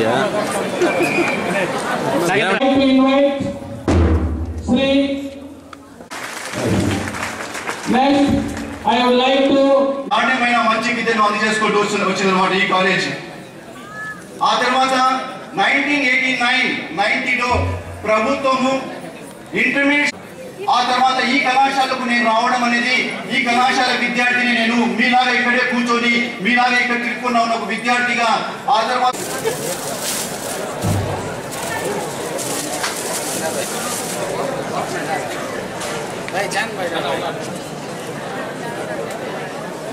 yeah. I would like to. నాణ్యమైన మంచి విద్యను అందజేసుకుంటూ వచ్చిన వచ్చిందనమాట ఈ కాలేజ్ ఆ తర్వాత నైన్టీన్ ఎయిటీ నైన్ నైన్టీలో ప్రభుత్వము ఇంటర్మీడియట్ ఆ తర్వాత ఈ కళాశాలకు నేను రావడం అనేది ఈ కళాశాల విద్యార్థిని నేను మీలాగా ఇక్కడే కూర్చొని మీలాగా ఇక్కడ తిరుక్కున్న ఉన్న ఒక విద్యార్థిగా ఆ తర్వాత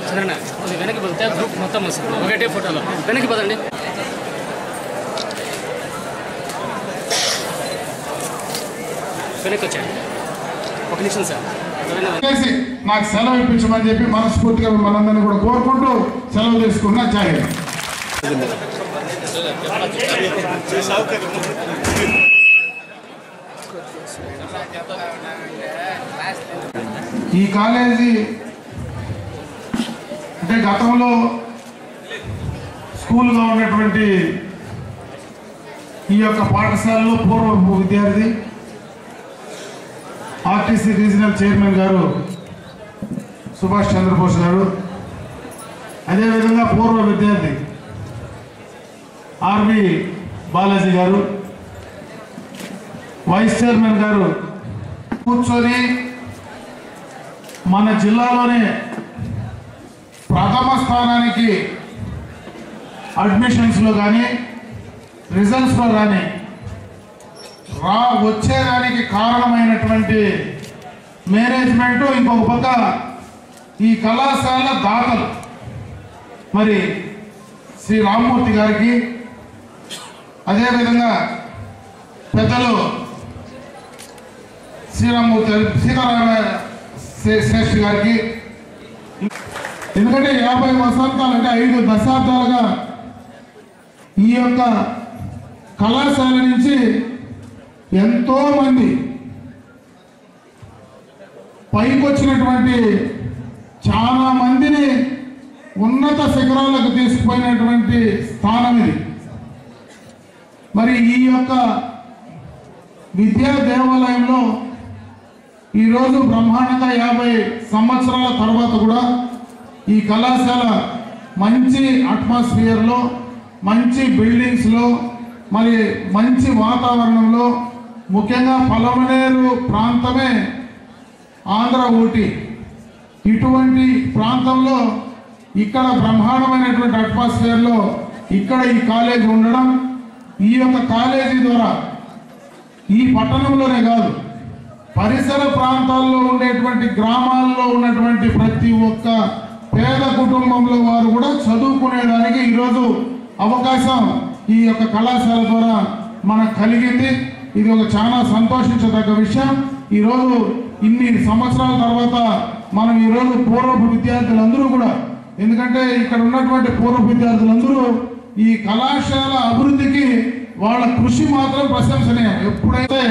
సరేనా వెనక్కి పోతే గ్రూప్ మొత్తం వస్తుంది. ఒకటే ఫోటోలో వెనక్కి పదండి. వెనక్కి వచ్చాడు. ఒక నిమిషం సార్. చేసి నాకు సెలవు ఇప్పించమని చెప్పి మనస్ఫూర్తిగా మనందరినీ కూడా కోరుకుంటూ సెలవు తీసుకున్నా జాయిన్ ఈ కాలేజీ అంటే గతంలో స్కూల్గా ఉన్నటువంటి ఈ యొక్క పాఠశాలలో పూర్వ విద్యార్థి ఆర్టీసీ రీజనల్ చైర్మన్ గారు సుభాష్ చంద్రబోస్ గారు అదేవిధంగా పూర్వ విద్యార్థి ఆర్వి బాలాజీ గారు వైస్ చైర్మన్ గారు కూర్చొని మన జిల్లాలోనే ప్రథమ స్థానానికి అడ్మిషన్స్లో కానీ రిజల్ట్స్లో కానీ రా వచ్చేదానికి కారణమైనటువంటి మేనేజ్మెంట్ ఇంకొక పక్క ఈ కళాశాల దాతలు. మరి శ్రీ రామ్మూర్తి గారికి అదేవిధంగా పెద్దలు శ్రీరామ్మూర్తి సీతారామ శ్రే- శ్రేష్ఠ గారికి. ఎందుకంటే యాభై వసంతాలు అంటే ఐదు దశాబ్దాలుగా ఈ యొక్క కళాశాల నుంచి ఎంతో మంది పైకి వచ్చినటువంటి చాలా మందిని ఉన్నత శిఖరాలకు తీసుకుపోయినటువంటి స్థానం ఇది. మరి ఈ యొక్క విద్యా దేవాలయంలో ఈరోజు బ్రహ్మాండంగా యాభై సంవత్సరాల తర్వాత కూడా ఈ కళాశాల మంచి అట్మాస్ఫియర్లో మంచి బిల్డింగ్స్లో మరి మంచి వాతావరణంలో ముఖ్యంగా పలమనేరు ప్రాంతమే ఆంధ్ర ఊటీ. ఇటువంటి ప్రాంతంలో ఇక్కడ బ్రహ్మాండమైనటువంటి అట్మాస్ఫియర్లో ఇక్కడ ఈ కాలేజ్ ఉండడం ఈ యొక్క కాలేజీ ద్వారా ఈ పట్టణంలోనే కాదు పరిసర ప్రాంతాల్లో ఉండేటువంటి గ్రామాల్లో ఉన్నటువంటి ప్రతి ఒక్క పేద కుటుంబంలో వారు కూడా చదువుకునేదానికి ఈరోజు అవకాశం ఈ యొక్క కళాశాల ద్వారా మనకు కలిగింది. ఇది ఒక చాలా సంతోషించదగ్గ విషయం. ఈరోజు ఇన్ని సంవత్సరాల తర్వాత మనం ఈరోజు పూర్వపు విద్యార్థులందరూ కూడా ఎందుకంటే ఇక్కడ ఉన్నటువంటి పూర్వపు విద్యార్థులందరూ ఈ కళాశాల అభివృద్ధికి వాళ్ళ కృషి మాత్రం ప్రశంసనీయం. ఎప్పుడైతే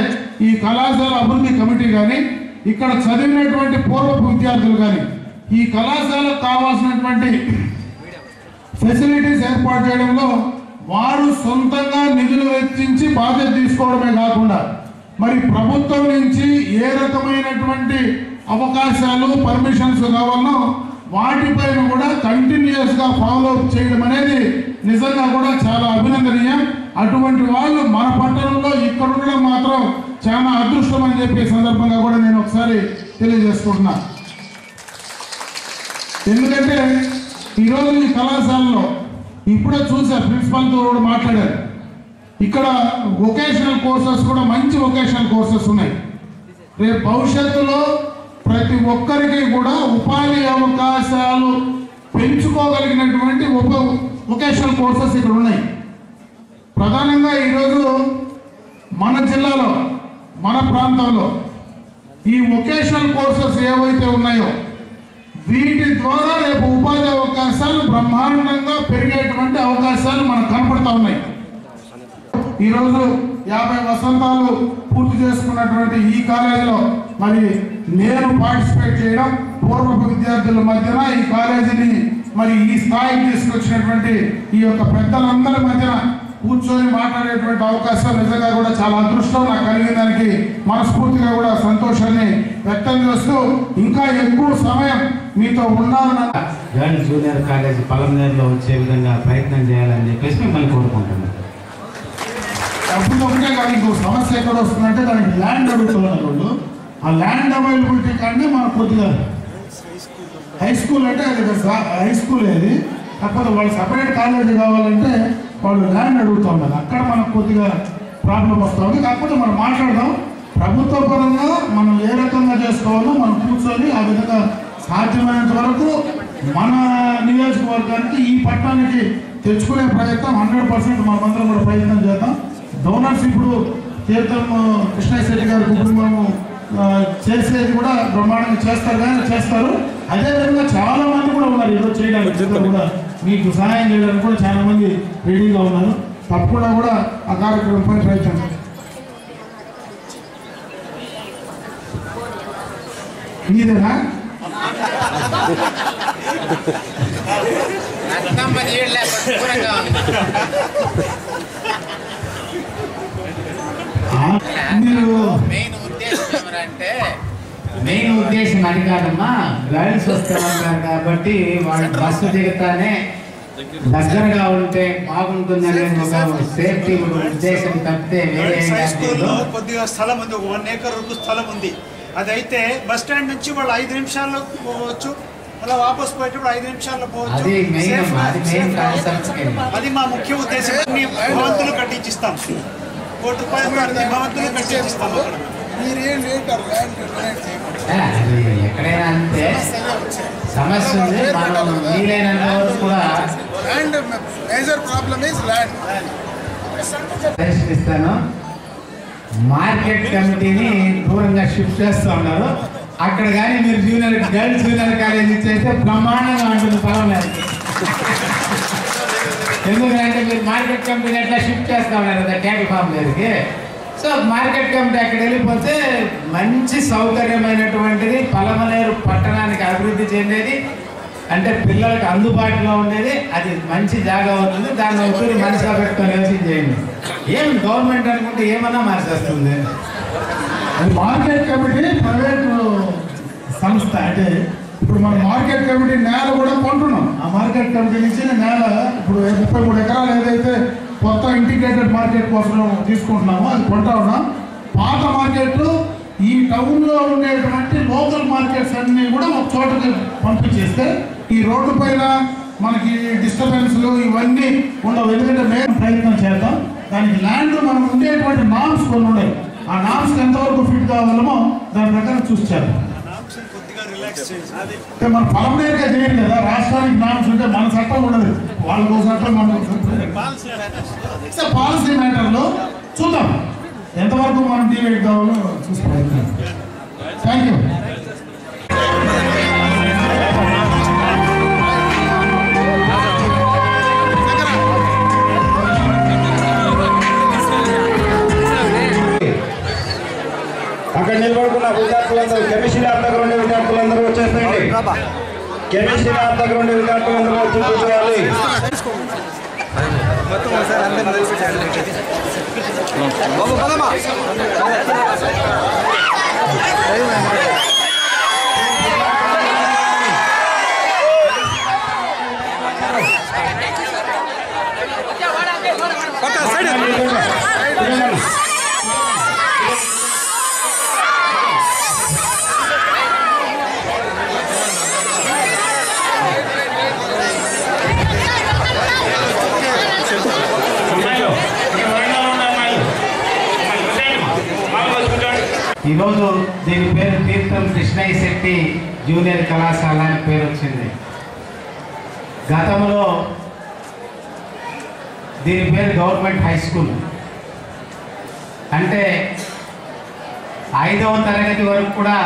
ఈ కళాశాల అభివృద్ధి కమిటీ కానీ ఇక్కడ చదివినటువంటి పూర్వపు విద్యార్థులు కానీ ఈ కళాశాలకు కావాల్సినటువంటి ఫెసిలిటీస్ ఏర్పాటు చేయడంలో వారు సొంతంగా నిధులు వెచ్చించి బాధ్యత తీసుకోవడమే కాకుండా మరి ప్రభుత్వం నుంచి ఏ రకమైనటువంటి అవకాశాలు పర్మిషన్స్ కావాలనో వాటిపైన కూడా కంటిన్యూస్గా ఫాలో అప్ చేయడం అనేది నిజంగా కూడా చాలా అభినందనీయం. అటువంటి వాళ్ళు మన పట్టణంలో ఇక్కడ ఉండడం మాత్రం చాలా అదృష్టం అని చెప్పే సందర్భంగా కూడా నేను ఒకసారి తెలియజేసుకుంటున్నా. ఎందుకంటే ఈరోజు ఈ కళాశాలలో ఇప్పుడే చూసా ప్రిన్సిపల్తో కూడా మాట్లాడారు. ఇక్కడ వొకేషనల్ కోర్సెస్ కూడా మంచి వొకేషనల్ కోర్సెస్ ఉన్నాయి. రేపు భవిష్యత్తులో ప్రతి ఒక్కరికి కూడా ఉపాధి అవకాశాలు పెంచుకోగలిగినటువంటి ఉప వొకేషనల్ కోర్సెస్ ఇక్కడ ఉన్నాయి. ప్రధానంగా ఈరోజు మన జిల్లాలో మన ప్రాంతంలో ఈ వొకేషనల్ కోర్సెస్ ఏవైతే ఉన్నాయో వీటి ద్వారా రేపు ఉపాధి అవకాశాలు బ్రహ్మాండంగా పెరిగేటువంటి అవకాశాలు మనకు కనపడతా ఉన్నాయి. ఈరోజు యాభై వసంతాలు పూర్తి చేసుకున్నటువంటి ఈ కాలేజీలో మరి నేను పార్టిసిపేట్ చేయడం పూర్వపు విద్యార్థుల మధ్యన ఈ కాలేజీని మరి ఈ స్థాయికి తీసుకొచ్చినటువంటి ఈ యొక్క పెద్దలందరి మధ్యన కూర్చొని మాట్లాడేటువంటి అవకాశం నిజంగా కూడా చాలా అదృష్టం. నాకు కలిగిన దానికి మనస్ఫూర్తిగా కూడా సంతోషాన్ని వ్యక్తం చేస్తూ ఇంకా ఎక్కువ సమయం మీతో ఉన్నారన్న గర్ల్స్ జూనియర్ కాలేజీ పలమనేరులో వచ్చే విధంగా ప్రయత్నం చేయాలని చెప్పేసి మిమ్మల్ని కోరుకుంటున్నాను. డబ్బులు ఒకటే కాదు ఇంకో సమస్య ఎక్కడ వస్తుందంటే దానికి ల్యాండ్ అడుగుతున్నారు వాళ్ళు. ఆ ల్యాండ్ అవైలబిలిటీ కానీ మనకు కొద్దిగా హై స్కూల్ అంటే అది హై స్కూల్ అది. కాకపోతే వాళ్ళు సపరేట్ కాలేజీ కావాలంటే వాళ్ళు ల్యాండ్ అడుగుతున్నారు అక్కడ మనకు కొద్దిగా ప్రాబ్లం వస్తుంది. కాకపోతే మనం మాట్లాడదాం. ప్రభుత్వ పరంగా మనం ఏ రకంగా చేసుకోవాలో మనం కూర్చొని ఆ విధంగా సాధ్యమైనంత వరకు మన నియోజకవర్గానికి ఈ పట్టణానికి తెచ్చుకునే ప్రయత్నం హండ్రెడ్ పర్సెంట్ మనమందరం కూడా ప్రయత్నం చేద్దాం. డోనర్స్ ఇప్పుడు తీర్థం కృష్ణయ్య శెట్టి గారి కుటుంబము చేసేది కూడా బ్రహ్మాండంగా చేస్తారు కానీ చేస్తారు. అదేవిధంగా చాలా మంది కూడా ఉన్నారు ఈరోజు చేయడానికి. కూడా మీకు సహాయం చేయడానికి కూడా చాలా మంది రెడీగా ఉన్నారు. తప్పకుండా కూడా ఆ కార్యక్రమంపై ప్రయత్నం మీదేనా? మీరు మెయిన్ ఉద్దేశం ఏమంటే మెయిన్ ఉద్దేశం అది కాదమ్మా గర్ల్స్ వస్తే ఉంటారు కాబట్టి వాళ్ళు బస్సు దిగుతానే దగ్గరగా ఉంటే బాగుంటుంది అనేది ఒక సేఫ్టీ ఉద్దేశం తప్పితే. కొద్దిగా స్థలం ఉంది ఒక వన్ ఏకర్ వరకు స్థలం ఉంది. అదైతే బస్ స్టాండ్ నుంచి వాళ్ళు ఐదు నిమిషాల్లో పోవచ్చు అలా వాపస్ పోయేటప్పుడు ఐదు నిమిషాల్లో పోవచ్చు. అది మా ముఖ్య ఉద్దేశం. అన్ని భవంతులు కట్టించిస్తాం. కోటి రూపాయలు భవంతులు ఆ, అది ఎక్కడైనా అంతే. సమస్య ఉంది మనం వీలైనంత వరకు కూడా land major problem is land. Suggestion ఇస్తాను మార్కెట్ కమిటీని దూరంగా షిఫ్ట్ చేస్తూ ఉన్నారు. అక్కడ కానీ మీరు జూనియర్ గర్ల్స్ జూనియర్ కాలేజ్ ఇచ్చేస్తే బ్రహ్మాండంగా ఉంటుంది పర్వాలేదు. ఎందుకంటే మీరు మార్కెట్ కంపెనీ ఎట్లా షిఫ్ట్ చేస్తా ఉన్నారు కదా ట్యాక్ ఫామ్ దగ్గరికి. సో మార్కెట్ కమిటీ అక్కడ వెళ్ళిపోతే మంచి సౌకర్యమైనటువంటిది పలమనేరు పట్టణానికి అభివృద్ధి చెందేది. అంటే పిల్లలకు అందుబాటులో ఉండేది. అది మంచి జాగా ఉంటుంది దాన్ని ఒకరి మనసులో పెట్టుకొని యోచన చేయండి ఏం గవర్నమెంట్ అనుకుంటే ఏమన్నా మార్చేస్తుంది? అది మార్కెట్ కమిటీ ప్రైవేట్ సంస్థ అంటే ఇప్పుడు మన మార్కెట్ కమిటీ నేల కూడా కొంటున్నాం. ఆ మార్కెట్ కమిటీ నుంచి నేల ఇప్పుడు ముప్పై మూడు ఎకరాలు ఏదైతే కొత్త ఇంటిగ్రేటెడ్ మార్కెట్ కోసం తీసుకుంటున్నామో అది కొంటా ఉన్నాం. పాత మార్కెట్ ఈ టౌన్లో ఉండేటువంటి లోకల్ మార్కెట్స్ అన్నీ కూడా ఒక చోటకి పంపించేస్తే ఈ రోడ్డు పైన మనకి డిస్టర్బెన్స్లు ఇవన్నీ ఉండవు. ఎందుకంటే మేము ప్రయత్నం చేద్దాం. దానికి ల్యాండ్ మనం ఉండేటువంటి నామ్స్ కొన్ని ఉన్నాయి. ఆ నామ్స్కి ఎంతవరకు ఫిట్ కావాలమో దాని ప్రకారం చూసి చేద్దాం. మన పలమనేరుగా చేయండి కదా రాష్ట్రానికి నామ్స్ ఉంటే మన చట్టం ఉండదు. వాళ్ళకు చట్టం మన పాలసీ మ్యాటర్లో చూద్దాం. ఎంతవరకు మనం టీవీ కావాలో చూసి ప్రయత్నం థ్యాంక్ యూ. కెమిస్ట్రీ ల్యాబ్ దగ్గర ఉండే విద్యార్థులందరూ వచ్చి కూర్చోవాలి ఈరోజు దీని పేరు తీర్థం కృష్ణయ్య శెట్టి జూనియర్ కళాశాల అని పేరు వచ్చింది. గతంలో దీని పేరు గవర్నమెంట్ హై స్కూల్. అంటే ఐదవ తరగతి వరకు కూడా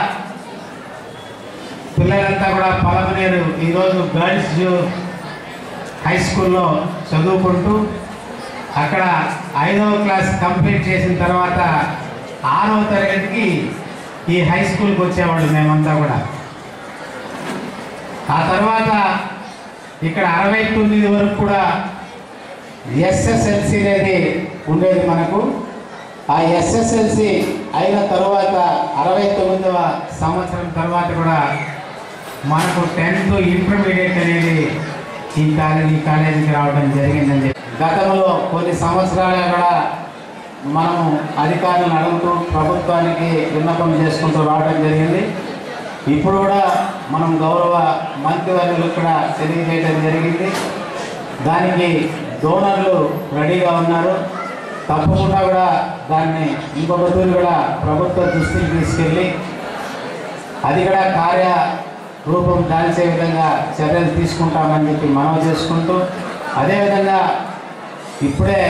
పిల్లలంతా కూడా పలమనేరు ఈరోజు గర్ల్స్ హై స్కూల్లో చదువుకుంటూ అక్కడ ఐదవ క్లాస్ కంప్లీట్ చేసిన తర్వాత ఆరవ తరగతికి ఈ హై స్కూల్కి వచ్చేవాళ్ళు మేమంతా కూడా. ఆ తర్వాత ఇక్కడ అరవై తొమ్మిది వరకు కూడా ఎస్ఎస్ఎల్సి అనేది ఉండేది మనకు. ఆ ఎస్ఎస్ఎల్సి అయిన తర్వాత అరవై తొమ్మిదవ సంవత్సరం తర్వాత కూడా మనకు టెన్త్ ఇంటర్మీడియట్ అనేది ఈ కాలేజీ ఈ కాలేజీకి రావడం జరిగిందని చెప్పి. గతంలో కొన్ని సంవత్సరాలు కూడా మనము అధికారులను అడుగుతూ ప్రభుత్వానికి విన్నపం చేసుకుంటూ రావడం జరిగింది. ఇప్పుడు కూడా మనం గౌరవ మంత్రివర్యులకు కూడా తెలియజేయడం జరిగింది. దానికి డోనర్లు రెడీగా ఉన్నారు. తప్పకుండా కూడా దాన్ని ఇంకొక తూరి కూడా ప్రభుత్వ దృష్టికి తీసుకెళ్ళి అది కూడా కార్య రూపం దాల్చే విధంగా చర్యలు తీసుకుంటామని చెప్పి మనవి చేసుకుంటూ అదేవిధంగా ఇప్పుడే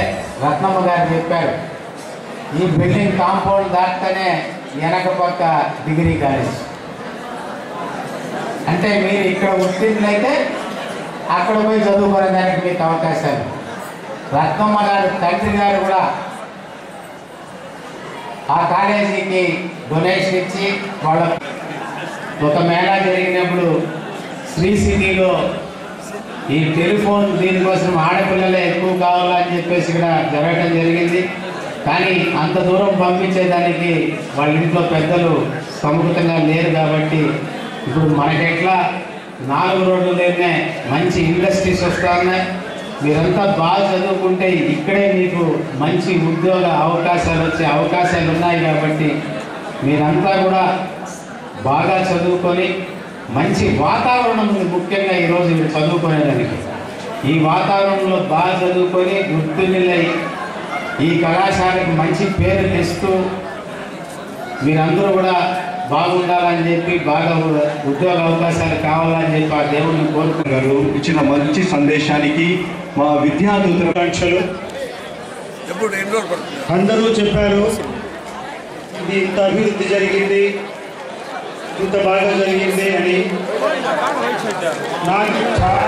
రత్నమ్మ గారు చెప్పారు. ఈ బిల్డింగ్ కాంపౌండ్ దాటితేనే వెనక పక్క డిగ్రీ కాలేజ్. అంటే మీరు ఇక్కడ ఉత్తీర్ణులైతే అక్కడ పోయి చదువుకోవడానికి మీకు అవకాశాలు. రత్నమ్మ గారు తండ్రి గారు కూడా ఆ కాలేజీకి డొనేషన్ ఇచ్చి వాళ్ళ ఒక మేళా జరిగినప్పుడు శ్రీ సిటీలో ఈ టెలిఫోన్ దీనికోసం ఆడపిల్లలే ఎక్కువ కావాలని చెప్పేసి ఇక్కడ జరగడం జరిగింది. కానీ అంత దూరం పంపించేదానికి వాళ్ళ ఇంట్లో పెద్దలు సముఖతంగా లేరు కాబట్టి ఇప్పుడు మనకెట్లా నాలుగు రోడ్లు లేనే మంచి ఇండస్ట్రీస్ వస్తూ ఉన్నాయి మీరంతా బాగా చదువుకుంటే ఇక్కడే మీకు మంచి ఉద్యోగ అవకాశాలు వచ్చే అవకాశాలు ఉన్నాయి కాబట్టి మీరంతా కూడా బాగా చదువుకొని మంచి వాతావరణం ముఖ్యంగా ఈరోజు మీరు చదువుకునేదానికి. ఈ వాతావరణంలో బాగా చదువుకొని వృత్తులై ఈ కళాశాలకు మంచి పేరు తెస్తూ మీరందరూ కూడా బాగుండాలని చెప్పి బాగా ఉద్యోగ అవకాశాలు కావాలని చెప్పి ఆ దేవుడిని కోరుకున్నారు ఇచ్చిన మంచి సందేశానికి మా విద్యార్థుల అందరూ చెప్పారు ఇది ఇంత అభివృద్ధి జరిగింది ఇంత బాగా జరిగింది అని. నాకు చాలా